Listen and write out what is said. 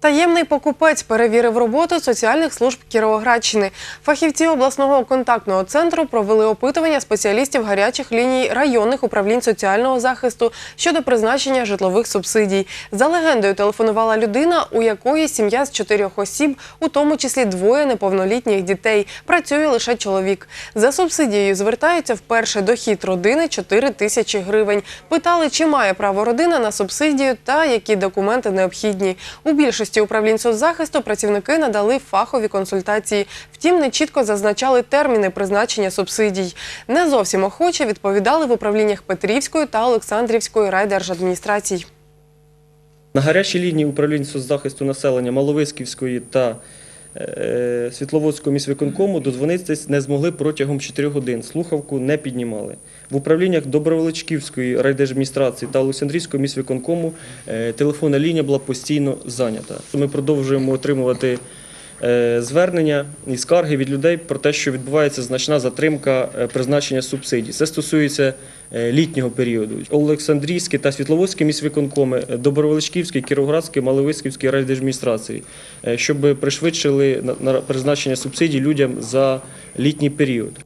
Таємний покупець перевірив роботу соціальних служб Кіровоградщини. Фахівці обласного контактного центру провели опитування спеціалістів гарячих ліній районних управлінь соціального захисту щодо призначення житлових субсидій. За легендою телефонувала людина, у якої сім'я з чотирьох осіб, у тому числі двоє неповнолітніх дітей. Працює лише чоловік. За субсидією звертаються вперше дохід родини 4 тисячі гривень. Питали, чи має право родина на субсидію та які документи необхідні. У більшості управлінь соцзахисту працівники надали фахові консультації. Втім, не чітко зазначали терміни призначення субсидій. Не зовсім охоче відповідали в управліннях Петрівської та Олександрівської райдержадміністрацій. На гарячій лінії управління соцзахисту населення Маловисківської та Світловодського міськвиконкому дозвонитись не змогли протягом 4 годин. Слухавку не піднімали. В управліннях Добровеличківської райдержадміністрації та Олександрійського міськвиконкому е, телефонна лінія була постійно зайнята. Ми продовжуємо отримувати е, звернення і скарги від людей про те, що відбувається значна затримка е, призначення субсидій. Це стосується е, літнього періоду. Олександрійський та Світловодський міськвиконкоми, е, Добровеличківський, Кіровоградський, Маловисківський райдержадміністрації, е, щоб пришвидшили на- на призначення субсидій людям за літній період.